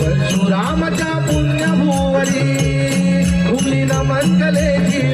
परशुरामच्या पुण्यभुवरी. भूमी न मंगले जीव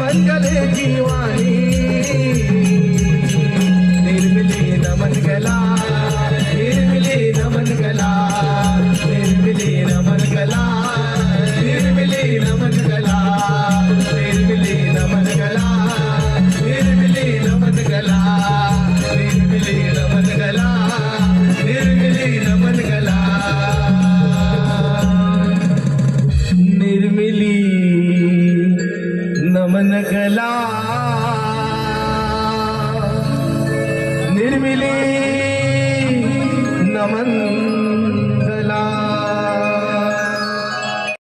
मंगले जीवानी. ಮಿಲಿ ನಮನಗಳ ನಿರ್ಮಿಲಿ ನಮನ್